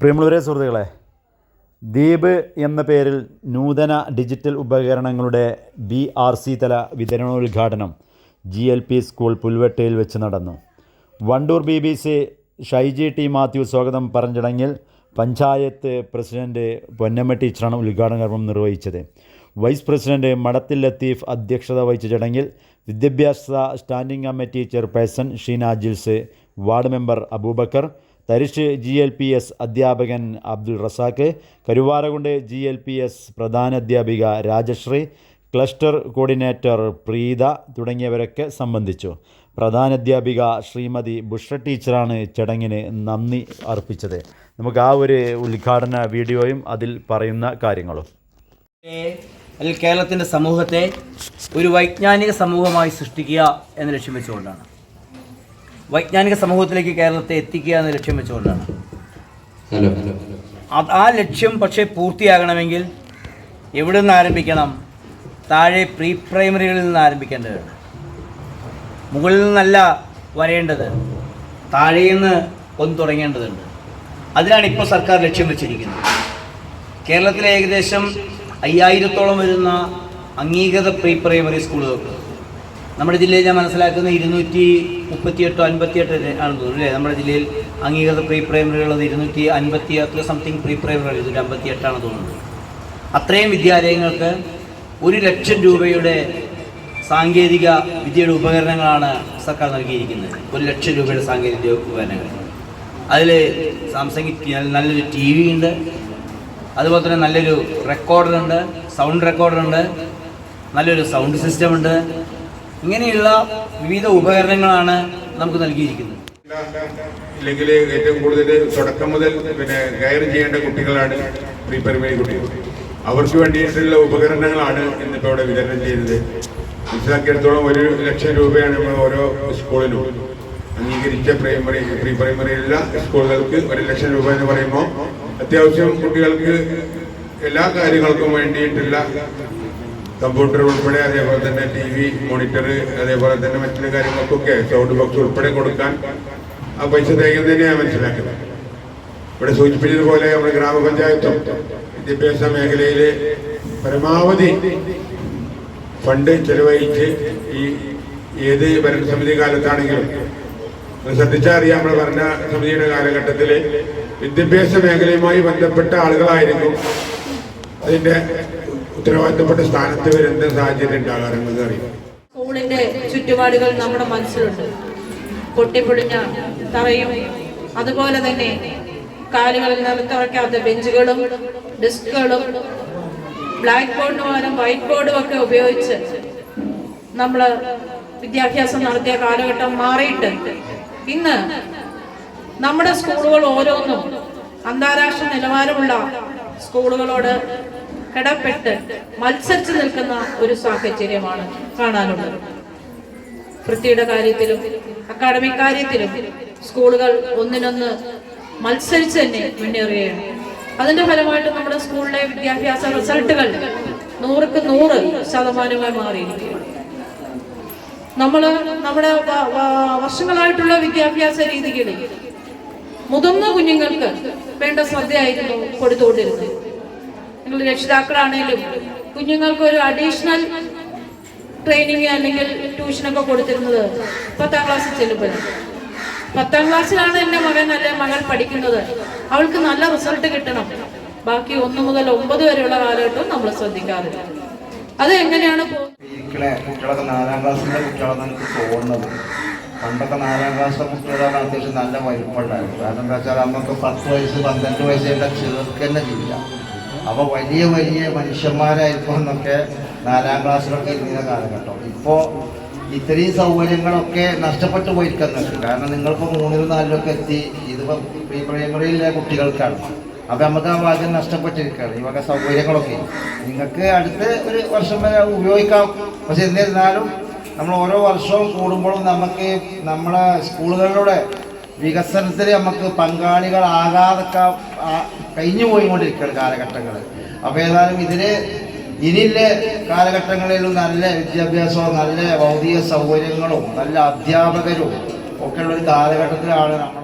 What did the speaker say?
പ്രിയമുള്ളവരെ സുഹൃത്തുക്കളെ ദ്വീപ് എന്ന പേരിൽ നൂതന ഡിജിറ്റൽ ഉപകരണങ്ങളുടെ ബി ആർ സി തല വിതരണോദ്ഘാടനം ജി എൽ പി സ്കൂൾ പുൽവെട്ടയിൽ വെച്ച് നടന്നു. Wandoor B B C Shyji T Mathew സ്വാഗതം പറഞ്ഞ ചടങ്ങിൽ പഞ്ചായത്ത് പ്രസിഡന്റ് പൊന്നമ്മ ടീച്ചറാണ് ഉദ്ഘാടന കർമ്മം നിർവഹിച്ചത്. വൈസ് പ്രസിഡന്റ് മടത്തിൽ ലത്തീഫ് അധ്യക്ഷത വഹിച്ച ചടങ്ങിൽ വിദ്യാഭ്യാസ standing committee chairperson Sheena Jils ward member Abubakar Tharish G L P S അധ്യാപകൻ Abdul Razak Karuvarakundu G L P S പ്രധാനാധ്യാപിക Rajasree cluster coordinator Preetha തുടങ്ങിയവരൊക്കെ സംബന്ധിച്ചു. പ്രധാനാധ്യാപിക ശ്രീമതി ബുഷ്ര ടീച്ചറാണ് ചടങ്ങിന് നന്ദി അർപ്പിച്ചത്. നമുക്ക് ആ ഒരു ഉദ്ഘാടന വീഡിയോയും അതിൽ പറയുന്ന കാര്യങ്ങളും. കേരളത്തിന്റെ സമൂഹത്തെ ഒരു വൈജ്ഞാനിക സമൂഹമായി സൃഷ്ടിക്കുക എന്ന് ലക്ഷ്യം വെച്ചുകൊണ്ടാണ്. വൈജ്ഞാനിക സമൂഹത്തിലേക്ക് കേരളത്തെ എത്തിക്കുക എന്ന ലക്ഷ്യം വെച്ചുകൊണ്ടാണ്. ഹലോ. ആ ലക്ഷ്യം പക്ഷേ പൂർത്തിയാകണമെങ്കിൽ എവിടെ നിന്ന് ആരംഭിക്കണം? താഴെ പ്രീ പ്രൈമറികളിൽ നിന്ന് ആരംഭിക്കേണ്ടതാണ് മുകളിൽ നിന്നല്ല വരേണ്ടത് താഴെ നിന്ന് ഒന്ന് തുടങ്ങേണ്ടതുണ്ട്. അതിനാണ് ഇപ്പോൾ സർക്കാർ ലക്ഷ്യം വെച്ചിരിക്കുന്നത്. കേരളത്തിലെ ഏകദേശം അയ്യായിരത്തോളം വരുന്ന അംഗീകൃത പ്രീ പ്രൈമറി സ്കൂളുകൾക്ക് നമ്മുടെ ജില്ലയിൽ ഞാൻ മനസ്സിലാക്കുന്ന ഇരുന്നൂറ്റി മുപ്പത്തിയെട്ടോ അൻപത്തിയെട്ട് ആണെന്ന് തോന്നുന്നു അല്ലേ? നമ്മുടെ ജില്ലയിൽ അംഗീകൃത പ്രീ പ്രൈമറികൾ ഇരുന്നൂറ്റി അൻപത്തി എട്ട് സംതിങ് പ്രീ പ്രൈമറി ഇരുന്നൂറ്റി അമ്പത്തി തോന്നുന്നത് അത്രയും വിദ്യാലയങ്ങൾക്ക് ഒരു ലക്ഷം രൂപയുടെ സാങ്കേതിക വിദ്യയുടെ ഉപകരണങ്ങളാണ് സർക്കാർ നൽകിയിരിക്കുന്നത്. ഒരു ലക്ഷം രൂപയുടെ സാങ്കേതിക ഉപകരണങ്ങൾ. അതിൽ സാംസങ് നല്ലൊരു ടി വി ഉണ്ട്. അതുപോലെ തന്നെ നല്ലൊരു റെക്കോർഡറുണ്ട് സൗണ്ട് റെക്കോർഡറുണ്ട് നല്ലൊരു സൗണ്ട് സിസ്റ്റം ഉണ്ട്. ഇങ്ങനെയുള്ള വിവിധ ഉപകരണങ്ങളാണ് നമുക്ക് നൽകിയിരിക്കുന്നത്. അല്ലെങ്കിൽ ഏറ്റവും കൂടുതൽ തുടക്കം മുതൽ പിന്നെ കയർ ചെയ്യേണ്ട കുട്ടികളാണ് പ്രീ പ്രൈമറി കുട്ടികൾ. അവർക്ക് വേണ്ടിയിട്ടുള്ള ഉപകരണങ്ങളാണ് ഇന്നിപ്പോൾ ഇവിടെ വിതരണം ചെയ്തത്. മനസ്സിലാക്കിയെടുത്തോളം ഒരു ലക്ഷം രൂപയാണ് നമ്മൾ ഓരോ സ്കൂളിലും അംഗീകരിച്ച പ്രൈമറി പ്രീ പ്രൈമറിയിലുള്ള സ്കൂളുകൾക്ക് ഒരു ലക്ഷം രൂപ എന്ന് പറയുമ്പോൾ അത്യാവശ്യം കുട്ടികൾക്ക് എല്ലാ കാര്യങ്ങൾക്കും വേണ്ടിയിട്ടുള്ള കമ്പ്യൂട്ടർ ഉൾപ്പെടെ അതേപോലെ തന്നെ ടി വി മോണിറ്റർ അതേപോലെ തന്നെ മറ്റുള്ള കാര്യങ്ങൾക്കൊക്കെ സൗണ്ട് ബോക്സ് ഉൾപ്പെടെ കൊടുക്കാൻ ആ പൈസ തികയുന്നതിനെ ഞാൻ മനസ്സിലാക്കുന്നത്. ഇവിടെ സൂചിപ്പിച്ചതുപോലെ നമ്മുടെ ഗ്രാമപഞ്ചായത്തും വിദ്യാഭ്യാസ മേഖലയിൽ പരമാവധി ഫണ്ട് ചെലവഴിച്ച് ഈ ഏത് ഭരണസമിതി കാലത്താണെങ്കിലും ശ്രദ്ധിച്ചാൽ അറിയാം നമ്മുടെ ഭരണ സമിതിയുടെ കാലഘട്ടത്തിൽ വിദ്യാഭ്യാസ മേഖലയുമായി ബന്ധപ്പെട്ട ആളുകളായിരുന്നു അതിന്റെ ഉത്തരവാദിത്തപ്പെട്ട സ്ഥാനത്ത് വരുന്ന സാഹചര്യം ഉണ്ടാകാറുണ്ടെന്ന് അറിയാം. സ്കൂളിന്റെ ചുറ്റുപാടുകൾ നമ്മുടെ മനസ്സിലുണ്ട്. പൊട്ടിപ്പൊളിഞ്ഞ തറയും അതുപോലെ തന്നെ കാലുകളിൽ നിലത്തുറയ്ക്കാത്ത ബെഞ്ചുകളും ഡെസ്കുകളും ബ്ലാക്ക് ബോർഡിന് പകരം വൈറ്റ് ബോർഡും ഒക്കെ ഉപയോഗിച്ച് നമ്മൾ വിദ്യാഭ്യാസം നടത്തിയ കാലഘട്ടം മാറിയിട്ട് ഇന്ന് നമ്മുടെ സ്കൂളുകൾ ഓരോന്നും അന്താരാഷ്ട്ര നിലവാരമുള്ള സ്കൂളുകളോട് കിടപ്പെട്ട് മത്സരിച്ചു നിൽക്കുന്ന ഒരു സാഹചര്യമാണ് കാണാനുള്ളത്. വൃത്തിയുടെ കാര്യത്തിലും അക്കാഡമിക് കാര്യത്തിലും സ്കൂളുകൾ ഒന്നിനൊന്ന് മത്സരിച്ച് തന്നെ മുന്നേറുകയാണ്. അതിന്റെ ഫലമായിട്ട് നമ്മുടെ സ്കൂളിലെ വിദ്യാഭ്യാസ റിസൾട്ടുകൾ നൂറുക്ക് നൂറ് ശതമാനമായി മാറിയിരിക്കുകയാണ്. നമ്മൾ നമ്മുടെ വർഷങ്ങളായിട്ടുള്ള വിദ്യാഭ്യാസ രീതികളിൽ മുതിർന്ന കുഞ്ഞുങ്ങൾക്ക് വേണ്ട ശ്രദ്ധയായിരുന്നു കൊടുത്തുകൊണ്ടിരുന്നത്. നിങ്ങൾ രക്ഷിതാക്കളാണേലും കുഞ്ഞുങ്ങൾക്ക് ഒരു അഡീഷണൽ ട്രെയിനിങ് അല്ലെങ്കിൽ ട്യൂഷനൊക്കെ കൊടുത്തിരുന്നത് പത്താം ക്ലാസ്സിൽ ചെല്ലുമ്പോൾ. പത്താം ക്ലാസ്സിലാണ് എന്റെ മകൻ നല്ല മകൾ പഠിക്കുന്നത്. അവൾക്ക് നല്ല റിസൾട്ട് കിട്ടണം. ബാക്കി ഒന്ന് മുതൽ ഒമ്പത് വരെയുള്ള കാലഘട്ടവും നമ്മൾ ശ്രദ്ധിക്കാറില്ല. അത് എങ്ങനെയാണ് ഇരിക്കണേ കുട്ടികളൊക്കെ നാലാം ക്ലാസ്സിലെ കുട്ടികളാണ് എനിക്ക് തോന്നുന്നത് പണ്ടൊക്കെ നാലാം ക്ലാസ്സിലെ കുട്ടികളാണ് അത്യാവശ്യം നല്ല വലിപ്പമുണ്ടായിരുന്നു കാരണം എന്താ വെച്ചാൽ അന്നൊക്കെ പത്ത് വയസ്സ് പന്ത്രണ്ട് വയസ്സ് ചേർക്ക് തന്നെ ചെയ്യില്ല അപ്പോൾ വലിയ വലിയ മനുഷ്യന്മാരായിരിക്കും എന്നൊക്കെ നാലാം ക്ലാസ്സിലൊക്കെ ഇരുന്ന കാലഘട്ടം ഇപ്പോൾ ഇത്രയും സൗകര്യങ്ങളൊക്കെ നഷ്ടപ്പെട്ടു പോയിരിക്കുന്നുണ്ട്. കാരണം നിങ്ങളിപ്പോൾ മൂന്നിലും നാലിലൊക്കെ എത്തി ഇതിപ്പോൾ പ്രീ പ്രൈമറിയിലെ കുട്ടികൾക്കാണ്. അപ്പം നമുക്ക് ആ ഭാഗ്യം നഷ്ടപ്പെട്ടിരിക്കുകയാണ്. ഈ വക സൗകര്യങ്ങളൊക്കെ. നിങ്ങൾക്ക് അടുത്ത ഒരു വർഷം വരെ ഉപയോഗിക്കാം. പക്ഷെ എന്നിരുന്നാലും നമ്മൾ ഓരോ വർഷവും കൂടുമ്പോഴും നമുക്ക് നമ്മളെ സ്കൂളുകളിലൂടെ വികസനത്തിൽ നമുക്ക് പങ്കാളികളാകാതൊക്കെ കഴിഞ്ഞു പോയിക്കൊണ്ടിരിക്കുകയാണ് കാലഘട്ടങ്ങൾ. അപ്പോൾ ഏതായാലും ഇതിന് ഇനിയുള്ള കാലഘട്ടങ്ങളിലും നല്ല വിദ്യാഭ്യാസവും നല്ല ഭൗതിക സൗകര്യങ്ങളും നല്ല അധ്യാപകരും ഒക്കെ ഉള്ള ഒരു കാലഘട്ടത്തിലാണ് നമ്മൾ